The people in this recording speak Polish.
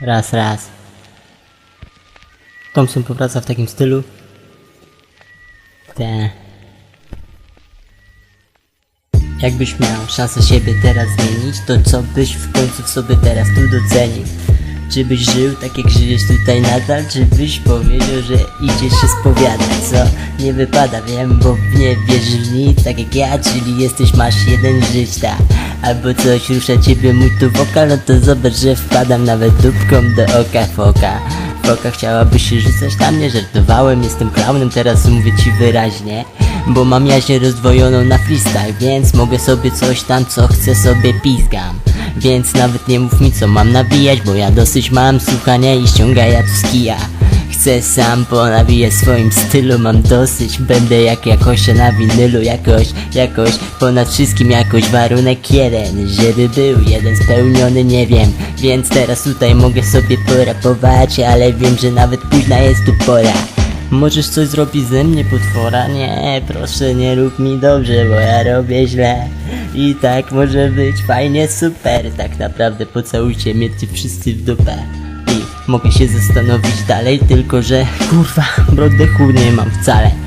Raz, raz. Thompson powraca w takim stylu. Te. Jakbyś miał szansę siebie teraz zmienić, to co byś w końcu w sobie teraz tu docenił? Czy byś żył tak jak żyjesz tutaj nadal, czy byś powiedział, że idziesz się spowiadać, co nie wypada, wiem, bo nie wierzysz w nic, tak jak ja, czyli jesteś, masz jeden żyć, tak Albo coś rusza ciebie mój tu wokal, no to zobacz, że wpadam nawet dupką do oka. Foka Foka chciałaby się rzucać na mnie, żartowałem, jestem klaunem, teraz mówię ci wyraźnie Bo mam jaźnię rozdwojoną na freestyle, więc mogę sobie coś tam, co chcę sobie pizgam. Więc nawet nie mów mi co mam nabijać, bo ja dosyć mam słuchania i ściągania tu z kija Chcę sam ponawijać swoim stylu, mam dosyć Będę jak jakoś na winylu, jakoś, jakoś Ponad wszystkim jakoś warunek jeden Żeby był jeden spełniony, nie wiem. Więc teraz tutaj mogę sobie porapować Ale wiem, że nawet późna jest tu pora. Możesz coś zrobić ze mnie potwora? Nie, proszę nie rób mi dobrze, bo ja robię źle. I tak może być fajnie, super. Tak naprawdę pocałujcie mnie wszyscy w dupę mogę się zastanowić dalej, tylko że kurwa, oddechu nie mam wcale